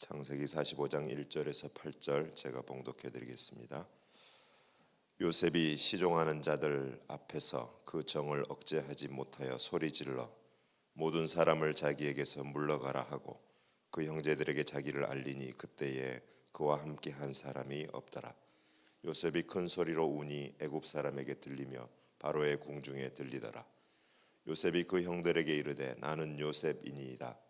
창세기 45장 1절에서 8절 제가 봉독해 드리겠습니다. 요셉이 시종하는 자들 앞에서 그 정을 억제하지 못하여 소리 질러 모든 사람을 자기에게서 물러가라 하고 그 형제들에게 자기를 알리니 그때에 그와 함께 한 사람이 없더라. 요셉이 큰 소리로 우니 애굽 사람에게 들리며 바로의 궁중에 들리더라. 요셉이 그 형들에게 이르되 나는 요셉이니이다.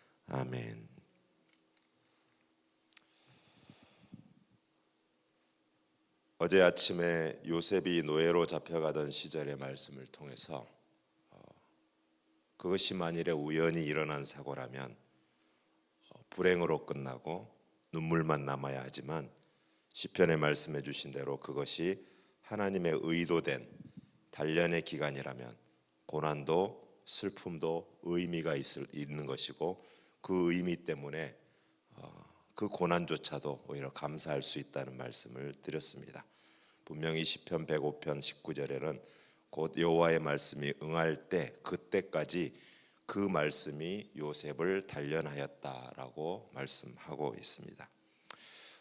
아멘. 어제 아침에 요셉이 노예로 잡혀가던 시절의 말씀을 통해서 어, 그것이 만일에 우연히 일어난 사고라면 어, 불행으로 끝나고 눈물만 남아야 하지만 시편에 말씀해 주신 대로 그것이 하나님의 의도된 단련의 기간이라면 고난도 슬픔도 의미가 있을, 있는 것이고 그 의미 때문에 어, 그 고난조차도 오히려 감사할 수 있다는 말씀을 드렸습니다. 분명히 시편 105편 19절에는 곧 여호와의 말씀이 응할 때 그때까지 그 말씀이 요셉을 단련하였다라고 말씀하고 있습니다.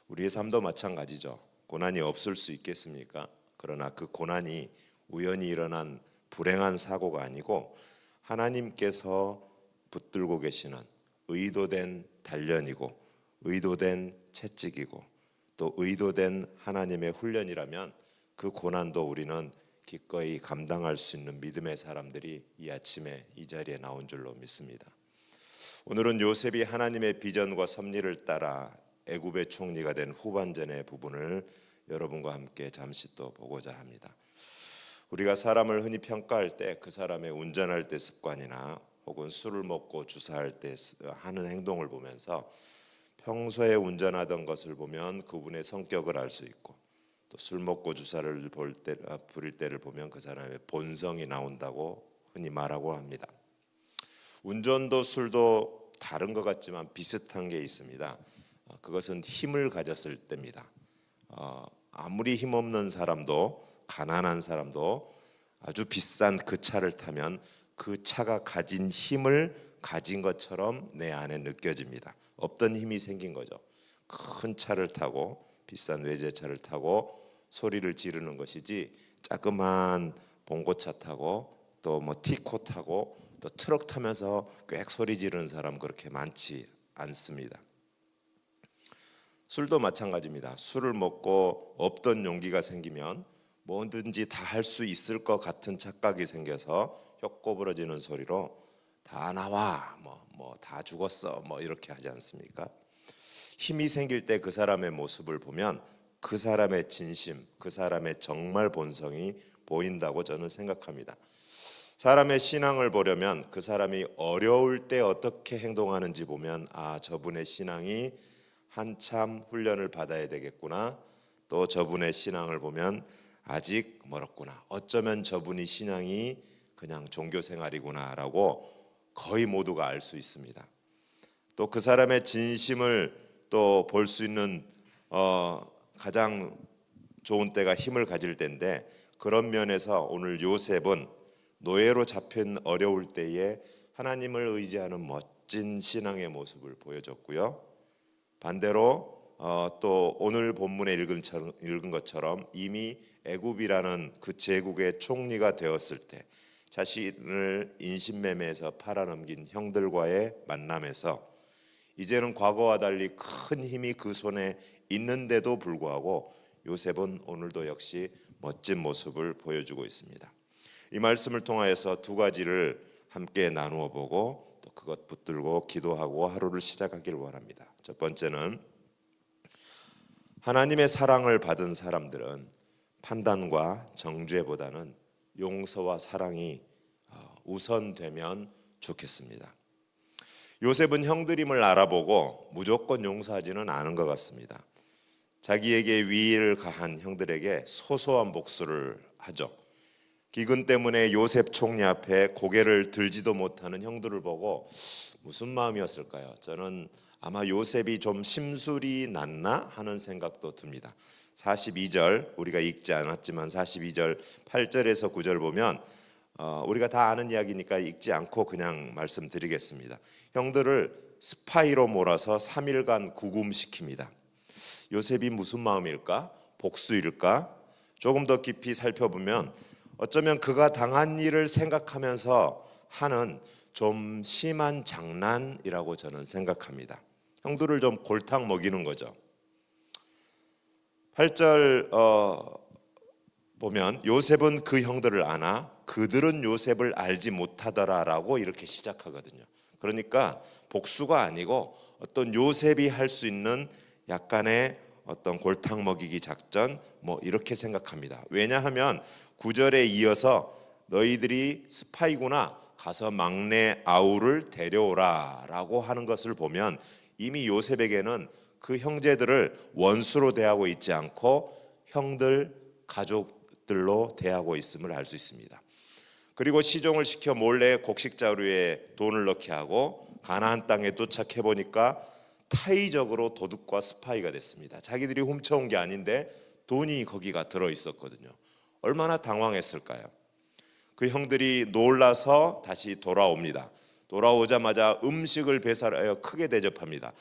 우리의 삶도 마찬가지죠. 고난이 없을 수 있겠습니까? 그러나 그 고난이 우연히 일어난 불행한 사고가 아니고 하나님께서 붙들고 계시는 의도된 단련이고 의도된 채찍이고 또 의도된 하나님의 훈련이라면 그 고난도 우리는 기꺼이 감당할 수 있는 믿음의 사람들이 이 아침에 이 자리에 나온 줄로 믿습니다. 오늘은 요셉이 하나님의 비전과 섭리를 따라 애굽의 총리가 된 후반전의 부분을 여러분과 함께 잠시 또 보고자 합니다. 우리가 사람을 흔히 평가할 때 그 사람의 운전할 때 습관이나 혹은 술을 먹고 주사할 때 하는 행동을 보면서 평소에 운전하던 것을 보면 그분의 성격을 알 수 있고 또 술 먹고 주사를 볼 때, 아, 부릴 때를 보면 그 사람의 본성이 나온다고 흔히 말하고 합니다. 운전도 술도 다른 것 같지만 비슷한 게 있습니다. 어, 그것은 힘을 가졌을 때입니다. 어, 아무리 힘없는 사람도 가난한 사람도 아주 비싼 그 차를 타면 그 차가 가진 힘을 가진 것처럼 내 안에 느껴집니다. 없던 힘이 생긴 거죠. 큰 차를 타고 비싼 외제차를 타고 소리를 지르는 것이지 자그마한 봉고차 타고 또 뭐 티코 타고 또 트럭 타면서 꽥 소리 지르는 사람 그렇게 많지 않습니다. 술도 마찬가지입니다. 술을 먹고 없던 용기가 생기면 뭐든지 다 할 수 있을 것 같은 착각이 생겨서 혀 꼬부러지는 소리로 다 나와 뭐 뭐 다 죽었어 뭐 이렇게 하지 않습니까? 힘이 생길 때 그 사람의 모습을 보면 그 사람의 진심, 그 사람의 정말 본성이 보인다고 저는 생각합니다. 사람의 신앙을 보려면 그 사람이 어려울 때 어떻게 행동하는지 보면 아 저분의 신앙이 한참 훈련을 받아야 되겠구나. 또 저분의 신앙을 보면 아직 멀었구나. 어쩌면 저분이 신앙이 그냥 종교 생활이구나라고 거의 모두가 알 수 있습니다. 또 그 사람의 진심을 또 볼 수 있는 어, 가장 좋은 때가 힘을 가질 때인데 그런 면에서 오늘 요셉은 노예로 잡힌 어려울 때에 하나님을 의지하는 멋진 신앙의 모습을 보여줬고요. 반대로 어, 또 오늘 본문에 읽은, 읽은 것처럼 이미 애굽이라는 그 제국의 총리가 되었을 때 자신을 인신매매에서 팔아넘긴 형들과의 만남에서 이제는 과거와 달리 큰 힘이 그 손에 있는데도 불구하고 요셉은 오늘도 역시 멋진 모습을 보여주고 있습니다. 이 말씀을 통하여서 두 가지를 함께 나누어 보고 또 그것 붙들고 기도하고 하루를 시작하길 원합니다. 첫 번째는 하나님의 사랑을 받은 사람들은 판단과 정죄보다는 용서와 사랑이 어, 우선되면 좋겠습니다. 요셉은 형들임을 알아보고 무조건 용서하지는 않은 것 같습니다. 자기에게 위를 가한 형들에게 소소한 복수를 하죠. 기근 때문에 요셉 총리 앞에 고개를 들지도 못하는 형들을 보고 무슨 마음이었을까요? 저는 아마 요셉이 좀 심술이 났나 하는 생각도 듭니다. 42절 우리가 읽지 않았지만 42절 8절에서 9절 보면 어, 우리가 다 아는 이야기니까 읽지 않고 그냥 말씀드리겠습니다. 형들을 스파이로 몰아서 3일간 구금시킵니다. 요셉이 무슨 마음일까? 복수일까? 조금 더 깊이 살펴보면 어쩌면 그가 당한 일을 생각하면서 하는 좀 심한 장난이라고 저는 생각합니다. 형들을 좀 골탕 먹이는 거죠. 8절 어, 보면 요셉은 그 형들을 아나 그들은 요셉을 알지 못하더라라고 이렇게 시작하거든요. 그러니까 복수가 아니고 어떤 요셉이 할 수 있는 약간의 어떤 골탕 먹이기 작전 뭐 이렇게 생각합니다. 왜냐하면 구절에 이어서 너희들이 스파이구나 가서 막내 아우를 데려오라라고 하는 것을 보면 이미 요셉에게는 그 형제들을 원수로 대하고 있지 않고 형들 가족들로 대하고 있음을 알 수 있습니다. 그리고 시종을 시켜 몰래 곡식 자루에 돈을 넣게 하고 가나안 땅에 도착해 보니까 타의적으로 도둑과 스파이가 됐습니다. 자기들이 훔쳐온 게 아닌데 돈이 거기가 들어 있었거든요. 얼마나 당황했을까요? 그 형들이 놀라서 다시 돌아옵니다. 돌아오자마자 음식을 배달하여 크게 대접합니다.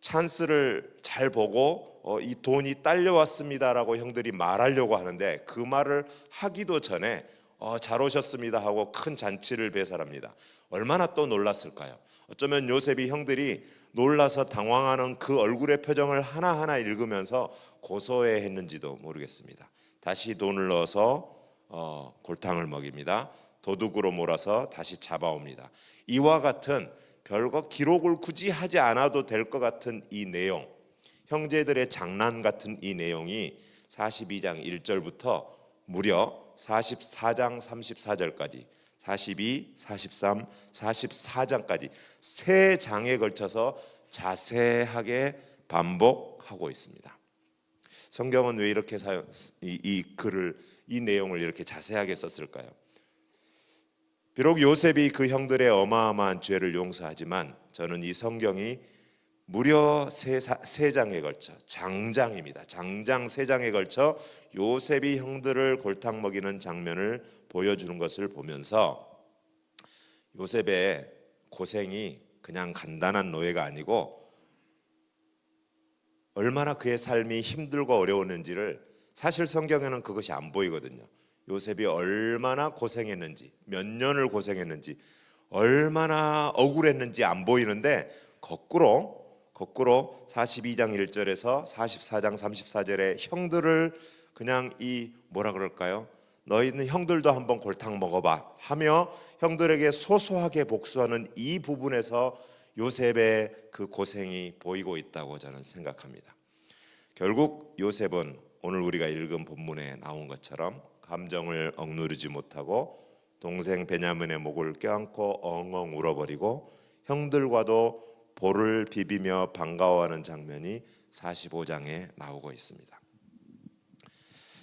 찬스를 잘 보고 어, 이 돈이 딸려왔습니다라고 형들이 말하려고 하는데 그 말을 하기도 전에 어, 잘 오셨습니다 하고 큰 잔치를 배설합니다. 얼마나 또 놀랐을까요? 어쩌면 요셉이 형들이 놀라서 당황하는 그 얼굴의 표정을 하나하나 읽으면서 고소해했는지도 모르겠습니다. 다시 돈을 넣어서 어, 골탕을 먹입니다. 도둑으로 몰아서 다시 잡아옵니다. 이와 같은 별거 기록을 굳이 하지 않아도 될 것 같은 이 내용, 형제들의 장난 같은 이 내용이 42장 1절부터 무려 44장 34절까지 42, 43, 44장까지 세 장에 걸쳐서 자세하게 반복하고 있습니다. 성경은 왜 이렇게 사용, 이, 이 글을 이 내용을 이렇게 자세하게 썼을까요? 비록 요셉이 그 형들의 어마어마한 죄를 용서하지만 저는 이 성경이 무려 세, 세 장에 걸쳐 장장입니다. 장장 세 장에 걸쳐 요셉이 형들을 골탕 먹이는 장면을 보여주는 것을 보면서 요셉의 고생이 그냥 간단한 노예가 아니고 얼마나 그의 삶이 힘들고 어려웠는지를 사실 성경에는 그것이 안 보이거든요. 요셉이 얼마나 고생했는지, 몇 년을 고생했는지, 얼마나 억울했는지 안 보이는데 거꾸로 거꾸로 42장 1절에서 44장 34절에 형들을 그냥 이 뭐라 그럴까요? 너희는 형들도 한번 골탕 먹어봐 하며 형들에게 소소하게 복수하는 이 부분에서 요셉의 그 고생이 보이고 있다고 저는 생각합니다. 결국 요셉은 오늘 우리가 읽은 본문에 나온 것처럼 감정을 억누르지 못하고 동생 베냐민의 목을 껴안고 엉엉 울어버리고 형들과도 볼을 비비며 반가워하는 장면이 45장에 나오고 있습니다.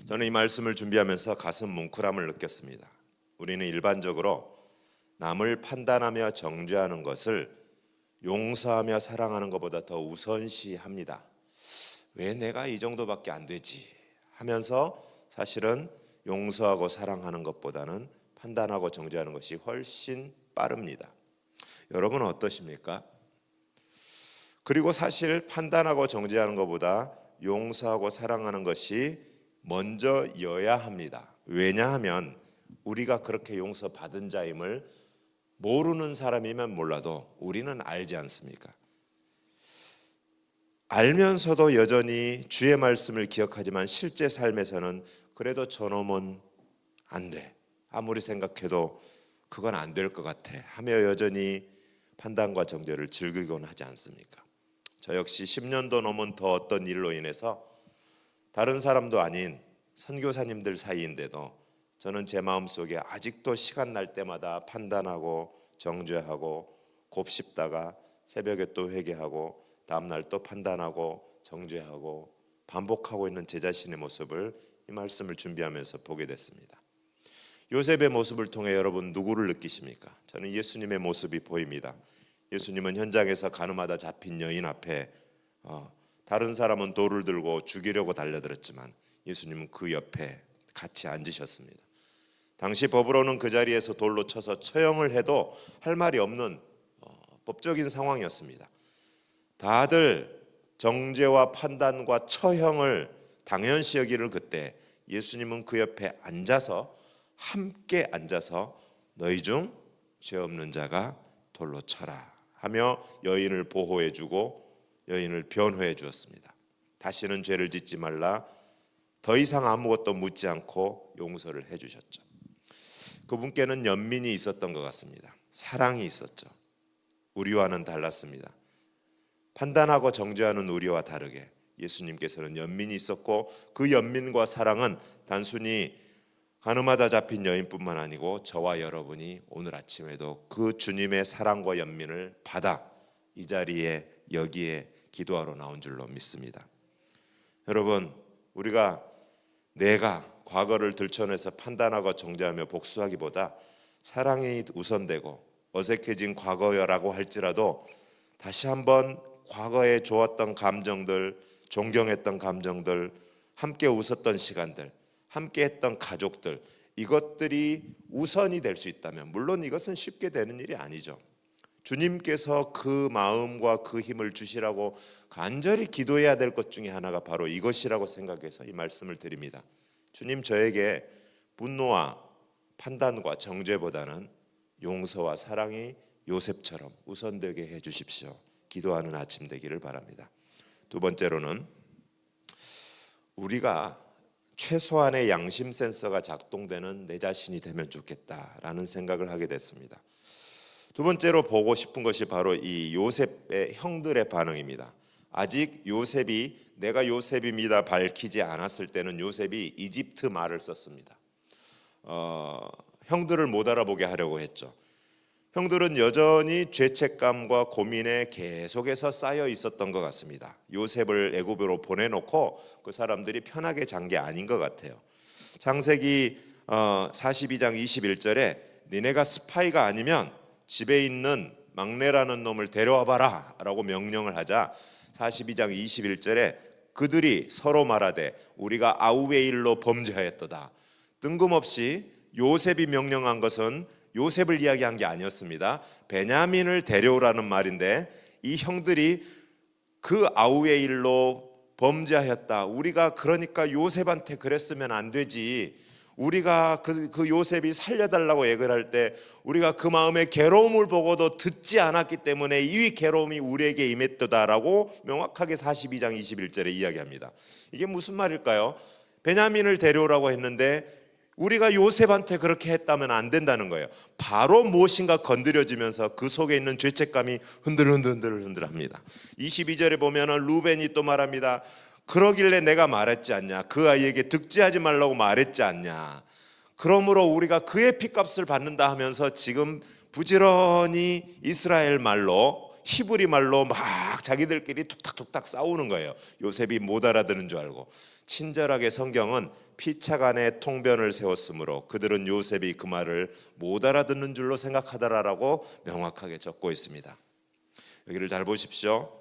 저는 이 말씀을 준비하면서 가슴 뭉클함을 느꼈습니다. 우리는 일반적으로 남을 판단하며 정죄하는 것을 용서하며 사랑하는 것보다 더 우선시합니다. 왜 내가 이 정도밖에 안 되지 하면서 사실은 용서하고 사랑하는 것보다는 판단하고 정죄하는 것이 훨씬 빠릅니다. 여러분은 어떠십니까? 그리고 사실 판단하고 정죄하는 것보다 용서하고 사랑하는 것이 먼저여야 합니다. 왜냐하면 우리가 그렇게 용서받은 자임을 모르는 사람이면 몰라도 우리는 알지 않습니까? 알면서도 여전히 주의 말씀을 기억하지만 실제 삶에서는 그래도 저놈은 안 돼. 아무리 생각해도 그건 안 될 것 같아. 하며 여전히 판단과 정죄를 즐기곤 하지 않습니까? 저 역시 10년도 넘은 더 어떤 일로 인해서 다른 사람도 아닌 선교사님들 사이인데도 저는 제 마음속에 아직도 시간 날 때마다 판단하고 정죄하고 곱씹다가 새벽에 또 회개하고 다음 날 또 판단하고 정죄하고 반복하고 있는 제 자신의 모습을 이 말씀을 준비하면서 보게 됐습니다. 요셉의 모습을 통해 여러분 누구를 느끼십니까? 저는 예수님의 모습이 보입니다. 예수님은 현장에서 가늠하다 잡힌 여인 앞에 어, 다른 사람은 돌을 들고 죽이려고 달려들었지만 예수님은 그 옆에 같이 앉으셨습니다. 당시 법으로는 그 자리에서 돌로 쳐서 처형을 해도 할 말이 없는 어, 법적인 상황이었습니다. 다들 정죄와 판단과 처형을 당연시 여기를 그때 예수님은 그 옆에 앉아서 함께 앉아서 너희 중 죄 없는 자가 돌로 쳐라 하며 여인을 보호해 주고 여인을 변호해 주었습니다. 다시는 죄를 짓지 말라 더 이상 아무것도 묻지 않고 용서를 해 주셨죠. 그분께는 연민이 있었던 것 같습니다. 사랑이 있었죠. 우리와는 달랐습니다. 판단하고 정죄하는 우리와 다르게 예수님께서는 연민이 있었고 그 연민과 사랑은 단순히 가늠하다 잡힌 여인뿐만 아니고 저와 여러분이 오늘 아침에도 그 주님의 사랑과 연민을 받아 이 자리에 여기에 기도하러 나온 줄로 믿습니다. 여러분 우리가 내가 과거를 들춰내서 판단하고 정죄하며 복수하기보다 사랑이 우선되고 어색해진 과거여라고 할지라도 다시 한번 과거에 좋았던 감정들, 존경했던 감정들, 함께 웃었던 시간들, 함께 했던 가족들 이것들이 우선이 될 수 있다면 물론 이것은 쉽게 되는 일이 아니죠. 주님께서 그 마음과 그 힘을 주시라고 간절히 기도해야 될 것 중에 하나가 바로 이것이라고 생각해서 이 말씀을 드립니다. 주님 저에게 분노와 판단과 정죄보다는 용서와 사랑이 요셉처럼 우선되게 해 주십시오. 기도하는 아침 되기를 바랍니다. 두 번째로는 우리가 최소한의 양심 센서가 작동되는 내 자신이 되면 좋겠다라는 생각을 하게 됐습니다. 두 번째로 보고 싶은 것이 바로 이 요셉의 형들의 반응입니다. 아직 요셉이 내가 요셉입니다 밝히지 않았을 때는 요셉이 이집트 말을 썼습니다. 어, 형들을 못 알아보게 하려고 했죠. 형들은 여전히 죄책감과 고민에 계속해서 쌓여 있었던 것 같습니다. 요셉을 애굽으로 보내놓고 그 사람들이 편하게 잔 게 아닌 것 같아요. 창세기 42장 21절에 니네가 스파이가 아니면 집에 있는 막내라는 놈을 데려와 봐라 라고 명령을 하자 42장 21절에 그들이 서로 말하되 우리가 아우웨일로 범죄하였도다. 뜬금없이 요셉이 명령한 것은 요셉을 이야기한 게 아니었습니다. 베냐민을 데려오라는 말인데 이 형들이 그 아우웨일로 범죄하였다. 우리가 그러니까 요셉한테 그랬으면 안 되지. 우리가 그, 그 요셉이 살려달라고 얘기를 때 우리가 그 마음의 괴로움을 보고도 듣지 않았기 때문에 이 괴로움이 우리에게 임했도다라고 명확하게 42장 21절에 이야기합니다. 이게 무슨 말일까요? 베냐민을 데려오라고 했는데 우리가 요셉한테 그렇게 했다면 안 된다는 거예요. 바로 무엇인가 건드려지면서 그 속에 있는 죄책감이 흔들흔들 흔들합니다. 22절에 보면은 루벤이 또 말합니다. 그러길래 내가 말했지 않냐? 그 아이에게 득지하지 말라고 말했지 않냐? 그러므로 우리가 그의 피값을 받는다 하면서 지금 부지런히 이스라엘 말로 히브리 말로 막 자기들끼리 툭탁툭탁 싸우는 거예요. 요셉이 못 알아듣는 줄 알고 친절하게 성경은 피차간의 통변을 세웠으므로 그들은 요셉이 그 말을 못 알아듣는 줄로 생각하더라라고 명확하게 적고 있습니다. 여기를 잘 보십시오.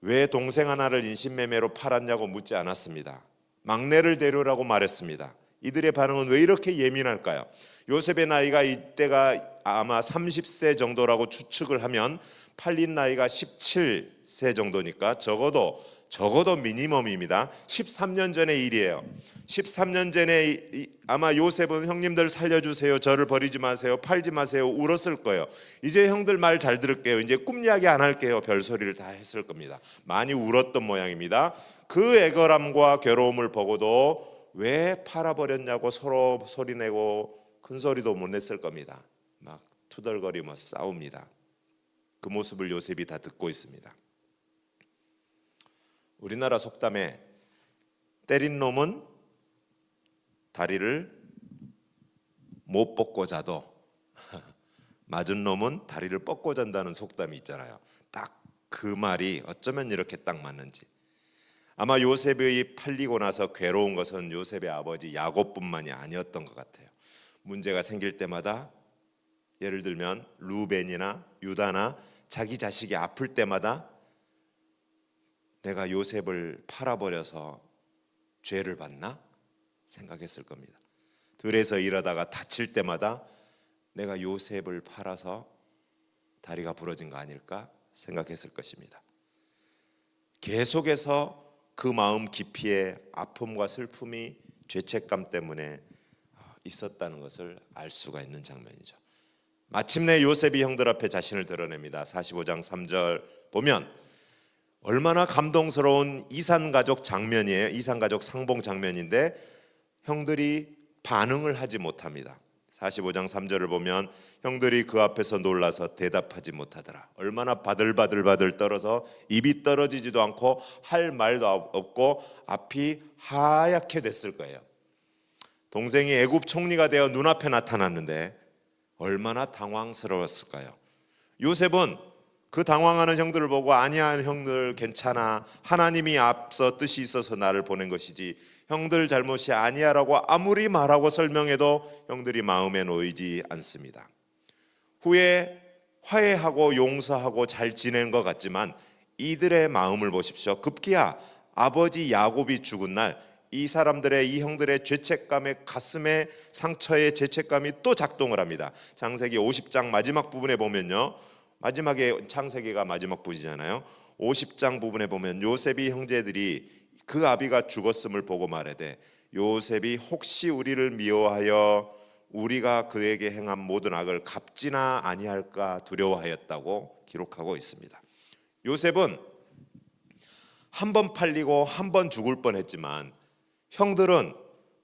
왜 동생 하나를 인신매매로 팔았냐고 묻지 않았습니다. 막내를 데려라고 말했습니다. 이들의 반응은 왜 이렇게 예민할까요? 요셉의 나이가 이때가 아마 30세 정도라고 추측을 하면 팔린 나이가 17세 정도니까 적어도 적어도 미니멈입니다. 13년 전의 일이에요. 13년 전에 아마 요셉은 형님들 살려주세요. 저를 버리지 마세요. 팔지 마세요. 울었을 거예요. 이제 형들 말 잘 들을게요. 이제 꿈 이야기 안 할게요. 별소리를 다 했을 겁니다. 많이 울었던 모양입니다. 그 애걸함과 괴로움을 보고도 왜 팔아버렸냐고 서로 소리내고 큰 소리도 못 냈을 겁니다. 막 투덜거리며 싸웁니다. 그 모습을 요셉이 다 듣고 있습니다. 우리나라 속담에 때린 놈은 다리를 못 뻗고 자도 맞은 놈은 다리를 뻗고 잔다는 속담이 있잖아요. 딱 그 말이 어쩌면 이렇게 딱 맞는지. 아마 요셉이 팔리고 나서 괴로운 것은 요셉의 아버지 야곱뿐만이 아니었던 것 같아요. 문제가 생길 때마다 예를 들면 루벤이나 유다나 자기 자식이 아플 때마다 내가 요셉을 팔아버려서 죄를 받나 생각했을 겁니다. 들에서 일하다가 다칠 때마다 내가 요셉을 팔아서 다리가 부러진 거 아닐까 생각했을 것입니다. 계속해서 그 마음 깊이에 아픔과 슬픔이 죄책감 때문에 있었다는 것을 알 수가 있는 장면이죠. 마침내 요셉이 형들 앞에 자신을 드러냅니다. 45장 3절 보면 얼마나 감동스러운 이산 가족 장면이에요. 이산 가족 상봉 장면인데 형들이 반응을 하지 못합니다. 45장 3절을 보면 형들이 그 앞에서 놀라서 대답하지 못하더라. 얼마나 바들바들바들 떨어서 입이 떨어지지도 않고 할 말도 없고 앞이 하얗게 됐을 거예요. 동생이 애굽 총리가 되어 눈앞에 나타났는데 얼마나 당황스러웠을까요? 요셉은 그 당황하는 형들을 보고 아니야 형들 괜찮아 하나님이 앞서 뜻이 있어서 나를 보낸 것이지 형들 잘못이 아니야라고 아무리 말하고 설명해도 형들이 마음에 놓이지 않습니다. 후에 화해하고 용서하고 잘 지낸 것 같지만 이들의 마음을 보십시오. 급기야 아버지 야곱이 죽은 날 이 사람들의 이 형들의 죄책감의 가슴에 상처의 죄책감이 또 작동을 합니다. 창세기 50장 마지막 부분에 보면요. 마지막에 창세기가 마지막 부지잖아요. 50장 부분에 보면 요셉이 형제들이 그 아비가 죽었음을 보고 말하되 요셉이 혹시 우리를 미워하여 우리가 그에게 행한 모든 악을 갚지나 아니할까 두려워하였다고 기록하고 있습니다. 요셉은 한 번 팔리고 한 번 죽을 뻔했지만 형들은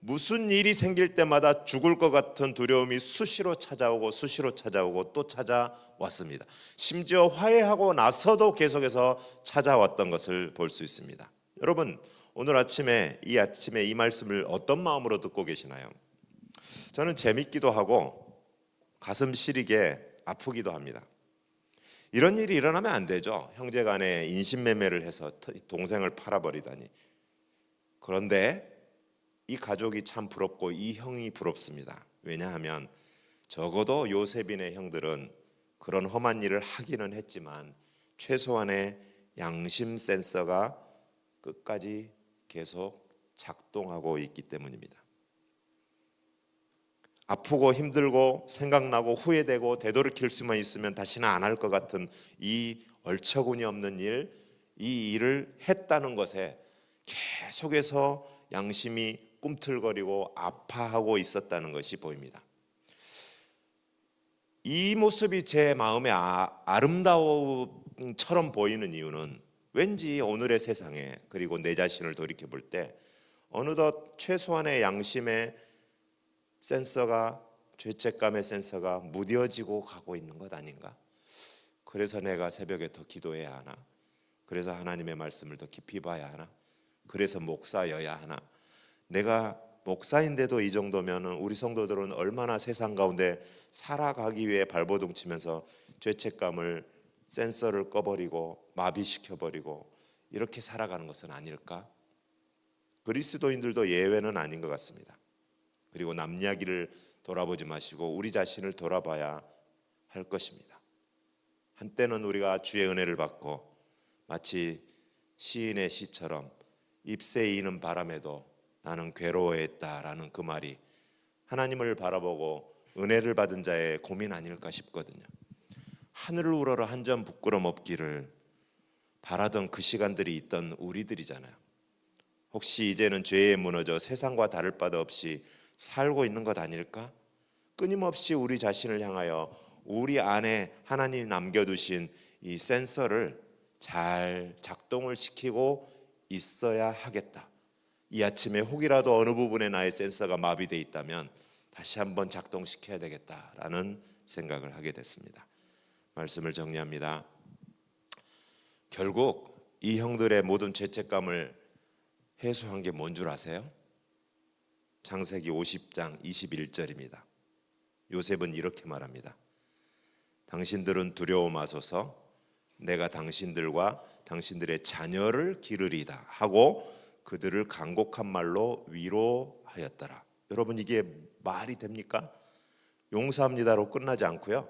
무슨 일이 생길 때마다 죽을 것 같은 두려움이 수시로 찾아오고 수시로 찾아오고 또 찾아왔습니다. 심지어 화해하고 나서도 계속해서 찾아왔던 것을 볼 수 있습니다. 여러분 오늘 아침에 이 아침에 이 말씀을 어떤 마음으로 듣고 계시나요? 저는 재밌기도 하고 가슴 시리게 아프기도 합니다. 이런 일이 일어나면 안 되죠. 형제 간에 인신매매를 해서 동생을 팔아버리다니. 그런데 이 가족이 참 부럽고 이 형이 부럽습니다. 왜냐하면 적어도 요셉인의 형들은 그런 험한 일을 하기는 했지만 최소한의 양심 센서가 끝까지 계속 작동하고 있기 때문입니다. 아프고 힘들고 생각나고 후회되고 되돌이킬 수만 있으면 다시는 안 할 것 같은 이 얼처구니 없는 일, 이 일을 했다는 것에 계속해서 양심이 꿈틀거리고 아파하고 있었다는 것이 보입니다. 이 모습이 제 마음에 아, 아름다움처럼 보이는 이유는 왠지 오늘의 세상에 그리고 내 자신을 돌이켜 볼 때 어느덧 최소한의 양심의 센서가 죄책감의 센서가 무뎌지고 가고 있는 것 아닌가? 그래서 내가 새벽에 더 기도해야 하나? 그래서 하나님의 말씀을 더 깊이 봐야 하나? 그래서 목사여야 하나? 내가 목사인데도 이 정도면 우리 성도들은 얼마나 세상 가운데 살아가기 위해 발버둥 치면서 죄책감을 센서를 꺼버리고 마비시켜 버리고 이렇게 살아가는 것은 아닐까? 그리스도인들도 예외는 아닌 것 같습니다. 그리고 남 이야기를 돌아보지 마시고 우리 자신을 돌아봐야 할 것입니다. 한때는 우리가 주의 은혜를 받고 마치 시인의 시처럼 잎새 이는 바람에도 나는 괴로워했다라는 그 말이 하나님을 바라보고 은혜를 받은 자의 고민 아닐까 싶거든요. 하늘을 우러러 한 점 부끄럼 없기를 바라던 그 시간들이 있던 우리들이잖아요. 혹시 이제는 죄에 무너져 세상과 다를 바도 없이 살고 있는 것 아닐까? 끊임없이 우리 자신을 향하여 우리 안에 하나님 남겨두신 이 센서를 잘 작동을 시키고 있어야 하겠다. 이 아침에 혹이라도 어느 부분에 나의 센서가 마비돼 있다면 다시 한번 작동시켜야 되겠다라는 생각을 하게 됐습니다. 말씀을 정리합니다. 결국 이 형들의 모든 죄책감을 해소한 게 뭔 줄 아세요? 창세기 50장 21절입니다. 요셉은 이렇게 말합니다. 당신들은 두려워 마소서 내가 당신들과 당신들의 자녀를 기르리다 하고 그들을 간곡한 말로 위로하였더라. 여러분 이게 말이 됩니까? 용서합니다로 끝나지 않고요.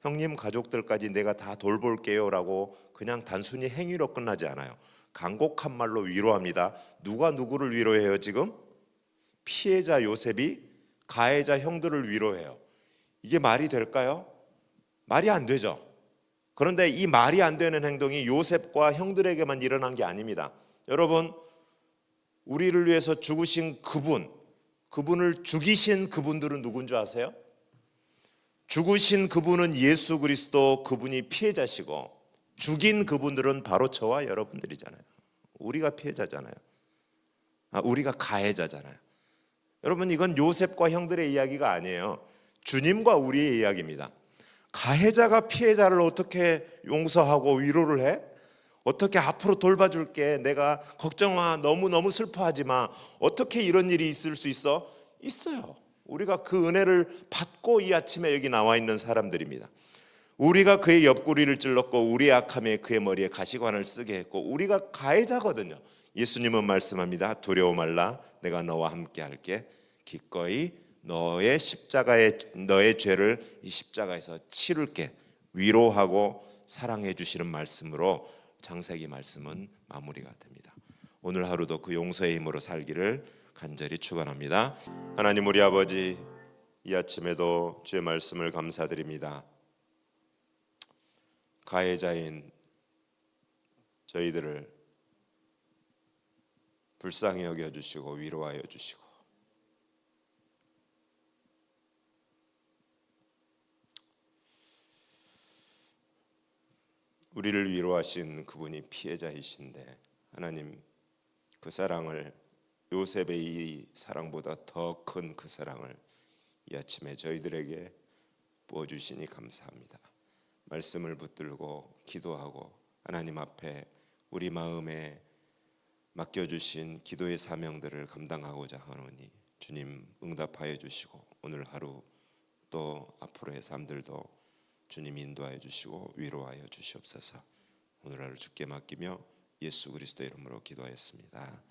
형님 가족들까지 내가 다 돌볼게요라고 그냥 단순히 행위로 끝나지 않아요. 간곡한 말로 위로합니다. 누가 누구를 위로해요 지금? 피해자 요셉이 가해자 형들을 위로해요. 이게 말이 될까요? 말이 안 되죠. 그런데 이 말이 안 되는 행동이 요셉과 형들에게만 일어난 게 아닙니다. 여러분, 우리를 위해서 죽으신 그분, 그분을 죽이신 그분들은 누군 줄 아세요? 죽으신 그분은 예수 그리스도 그분이 피해자시고 죽인 그분들은 바로 저와 여러분들이잖아요. 우리가 피해자잖아요. 아, 우리가 가해자잖아요. 여러분 이건 요셉과 형들의 이야기가 아니에요. 주님과 우리의 이야기입니다. 가해자가 피해자를 어떻게 용서하고 위로를 해? 어떻게 앞으로 돌봐줄게? 내가 걱정하 너무 너무 슬퍼하지 마. 어떻게 이런 일이 있을 수 있어? 있어요. 우리가 그 은혜를 받고 이 아침에 여기 나와 있는 사람들입니다. 우리가 그의 옆구리를 찔렀고 우리의 악함에 그의 머리에 가시관을 쓰게 했고 우리가 가해자거든요. 예수님은 말씀합니다. 두려워 말라. 내가 너와 함께 할게. 기꺼이 너의 십자가의 너의 죄를 이 십자가에서 치를게. 위로하고 사랑해 주시는 말씀으로 장세기 말씀은 마무리가 됩니다. 오늘 하루도 그 용서의 힘으로 살기를 간절히 축원합니다. 하나님 우리 아버지 이 아침에도 주의 말씀을 감사드립니다. 가해자인 저희들을 불쌍히 여겨 주시고 위로하여 주시고 우리를 위로하신 그분이 피해자이신데 하나님 그 사랑을 요셉의 이 사랑보다 더 큰 그 사랑을 이 아침에 저희들에게 부어 주시니 감사합니다. 말씀을 붙들고 기도하고 하나님 앞에 우리 마음에 맡겨 주신 기도의 사명들을 감당하고자 하노니 주님 응답하여 주시고 오늘 하루 또 앞으로의 삶들도 주님 인도하여 주시고 위로하여 주시옵소서. 오늘 하루 주께 맡기며 예수 그리스도 이름으로 기도하였습니다.